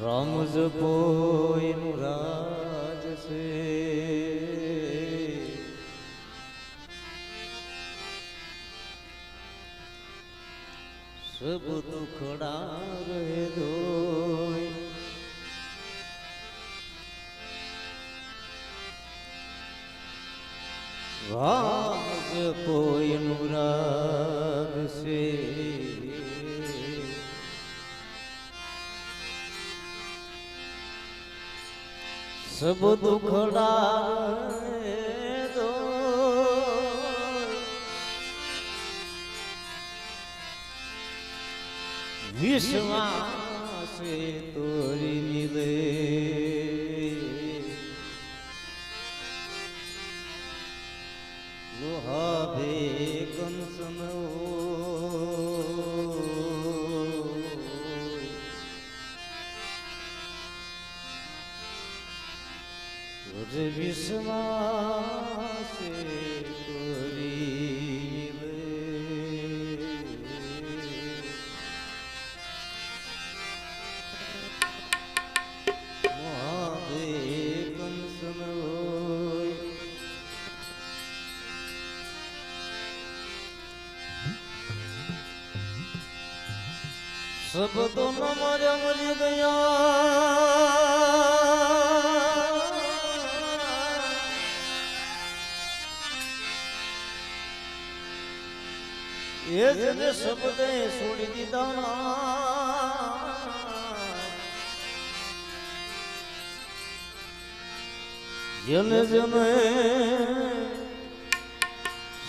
রমজ বই સબ દુખડા દો. વિશ્વાસે તોરી મિલે. વિશ્વાસે શબ્દો ન માર્યા મરી ગયા એ જ ને શબ્દે છોડી દીધા જેને જેને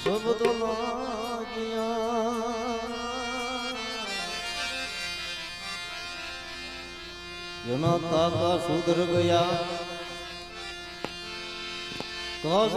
શબ્દો જેના તાકા સુધર ગયા. કાશ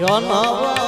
જાતના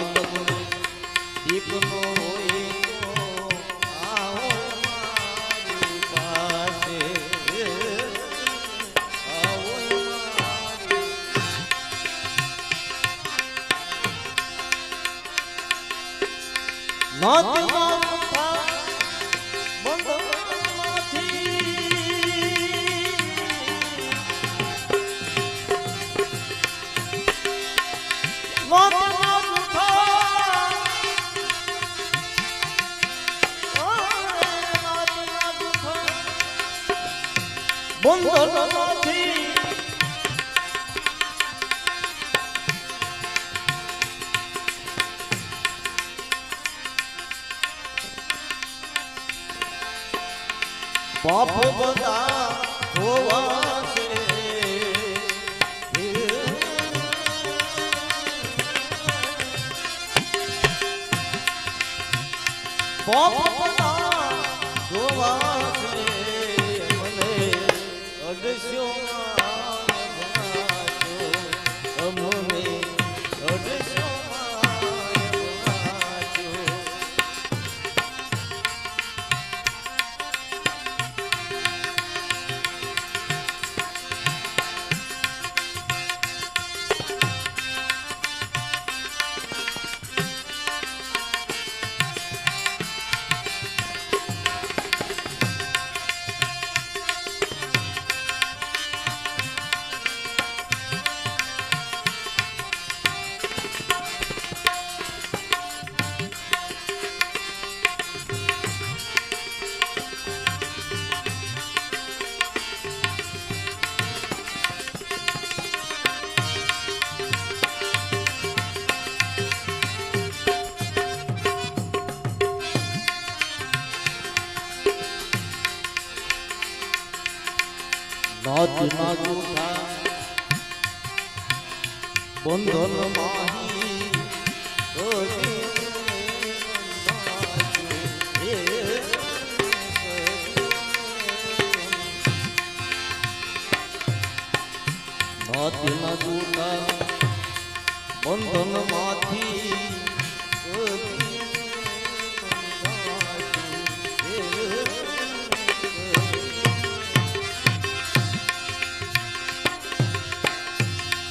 બંધન નથી પાપ બધા હોવા Bob. Bob. নদী মাগুঠা বন্ধন মাহি નદી માગુટા બંધન માથી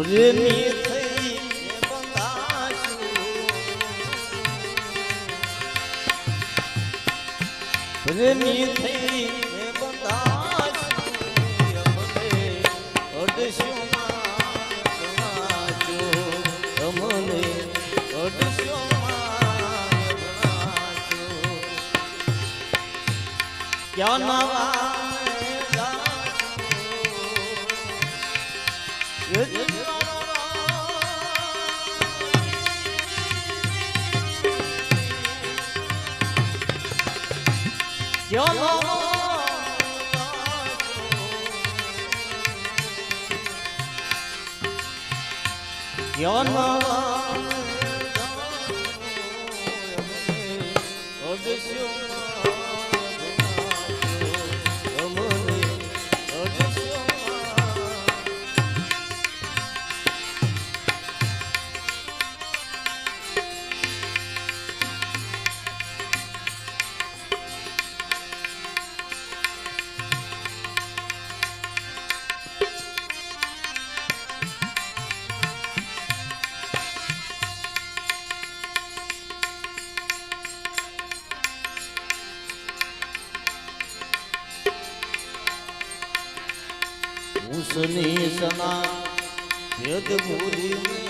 પ્રેમી થઈ બંધાશું પ્રેમી થઈ બંધાશું ગણાજો અમને ગણાજો ક્યાં નવા Your love. ઉસની સના ભેદ ભૂલીને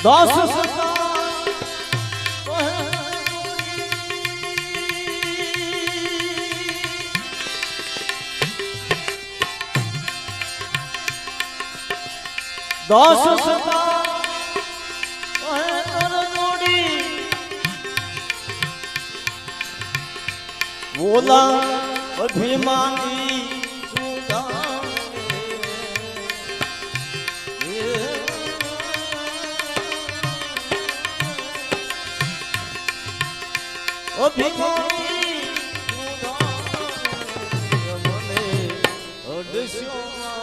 દસ સતા દસ સતા બોલા અભિમાની અભિમાની મને અડસ્યો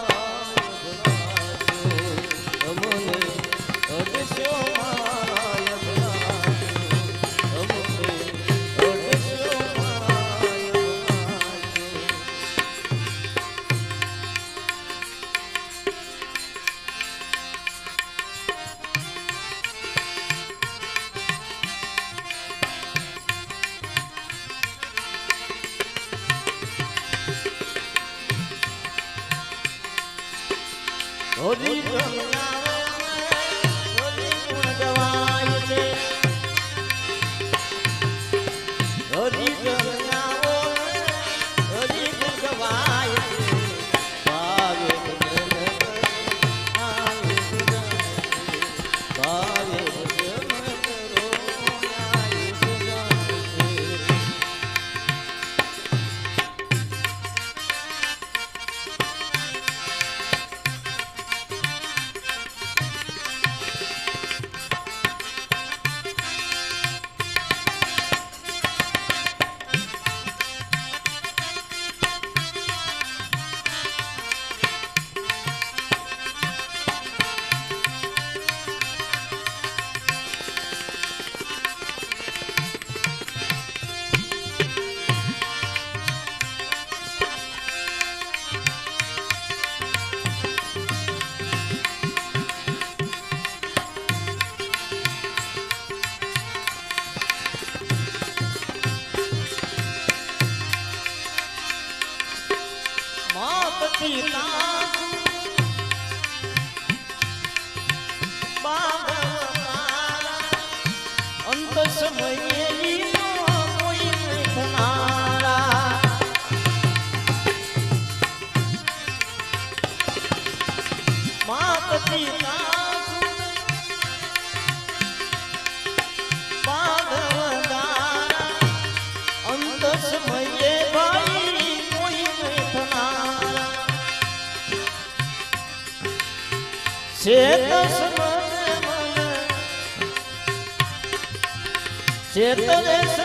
છે દુશ્મન મને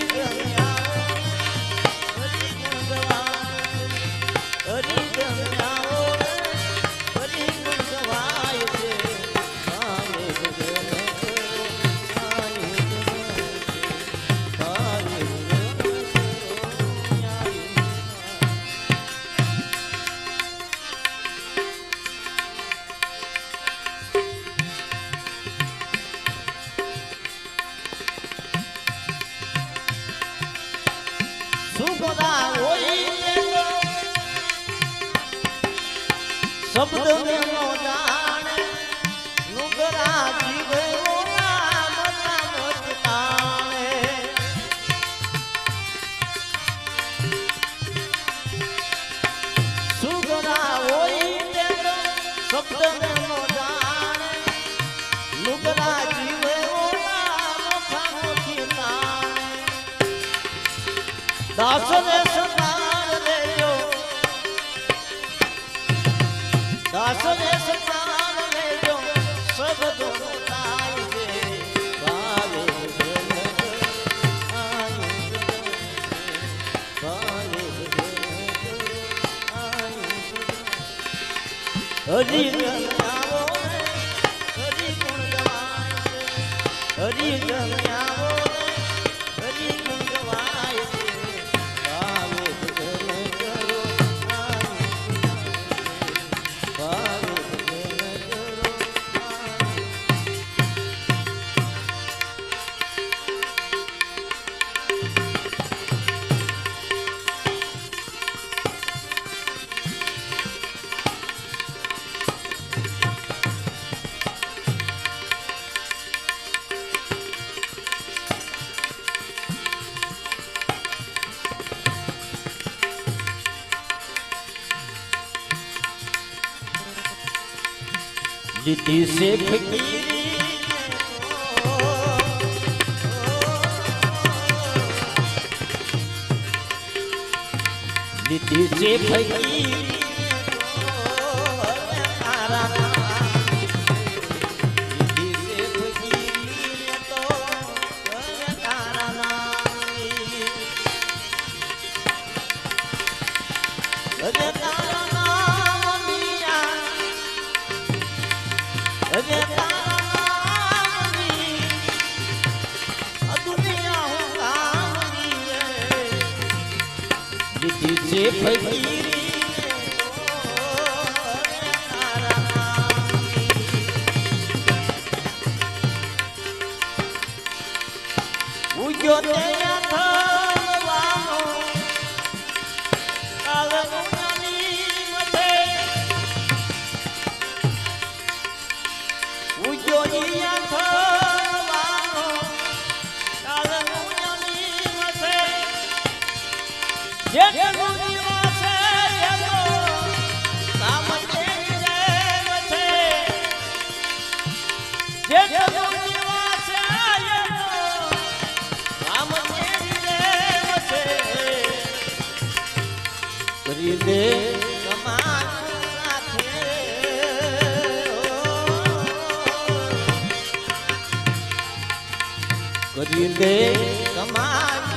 આવો છે ફકીરી દીધી છે ઉગ્યો ત્યાં થવાનો કાલ ઉગ્યો ત્યાં થવાનો કાલ જેનું લીધે કરી દે કમાલ